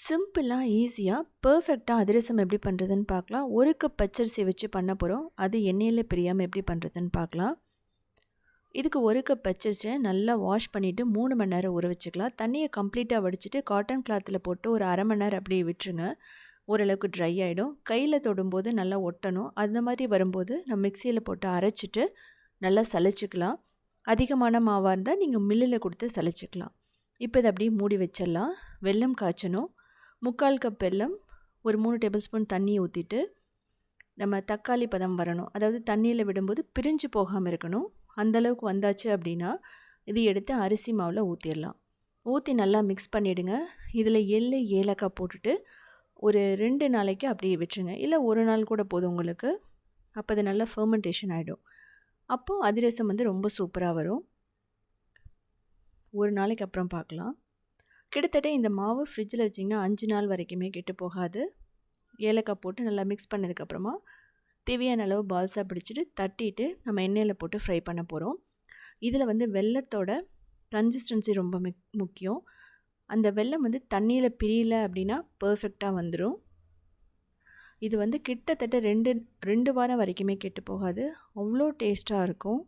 சிம்பிளாக ஈஸியாக பர்ஃபெக்டாக அதிரசம் எப்படி பண்ணுறதுன்னு பார்க்கலாம். ஒரு கப் பச்சரிசி வச்சு பண்ண போகிறோம் அது எண்ணெயில் பிரியாமல் எப்படி பண்ணுறதுன்னு பார்க்கலாம். இதுக்கு ஒரு கப் பச்சரிசியை நல்லா வாஷ் பண்ணிவிட்டு மூணு மணி நேரம் ஊற வச்சுக்கலாம். தண்ணியை கம்ப்ளீட்டாக வடிச்சிட்டு காட்டன் கிளாத்தில் போட்டு ஒரு அரை மணி நேரம் அப்படியே விட்டுருங்க. ஓரளவுக்கு ட்ரை ஆகிடும் கையில் தொடும்போது நல்லா ஒட்டணும். அந்த மாதிரி வரும்போது நம்ம மிக்சியில் போட்டு அரைச்சிட்டு நல்லா சலிச்சிக்கலாம் அதிகமான மாவாக இருந்தால் நீங்கள் மில்லில் கொடுத்து சலிச்சிக்கலாம் இப்போ இதை அப்படியே மூடி வச்சிடலாம். வெல்லம் காய்ச்சணும். முக்கால் கப் வெல்லம் ஒரு மூணு டேபிள் ஸ்பூன் தண்ணி ஊற்றிட்டு நம்ம தக்காளி பதம் வரணும். அதாவது தண்ணியில் விடும்போது பிரிஞ்சு போகாமல் இருக்கணும். அந்தளவுக்கு வந்தாச்சு அப்படின்னா இது எடுத்து அரிசி மாவில் ஊற்றிடலாம் ஊற்றி நல்லா மிக்ஸ் பண்ணிவிடுங்க இதில் எள்ளு ஏலக்காய் போட்டுட்டு ஒரு ரெண்டு நாளைக்கு அப்படியே விட்டுருங்க. இல்லை ஒரு நாள் கூட போதும் உங்களுக்கு. அப்போ அது நல்லா ஃபர்மெண்டேஷன் ஆகிடும் அப்போது அதிரசம் வந்து ரொம்ப சூப்பராக வரும். ஒரு நாளைக்கு அப்புறம் பார்க்கலாம். கிட்டத்தட்ட இந்த மாவு ஃப்ரிட்ஜில் வச்சிங்கன்னா அஞ்சு நாள் வரைக்குமே கெட்டு போகாது. ஏலக்காய் போட்டு நல்லா மிக்ஸ் பண்ணதுக்கப்புறமா தேவையான அளவு பால்ஸாக பிடிச்சிட்டு தட்டிட்டு நம்ம எண்ணெயில் போட்டு ஃப்ரை பண்ண போகிறோம் இதில் வந்து வெள்ளத்தோட கன்சிஸ்டன்சி ரொம்ப முக்கியம். அந்த வெள்ளம் வந்து தண்ணியில் பிரியல அப்படின்னா பர்ஃபெக்டாக வந்துடும் இது வந்து கிட்டத்தட்ட ரெண்டு ரெண்டு வாரம் வரைக்குமே கெட்டு போகாது. அவ்வளோ டேஸ்ட்டாக இருக்கும்.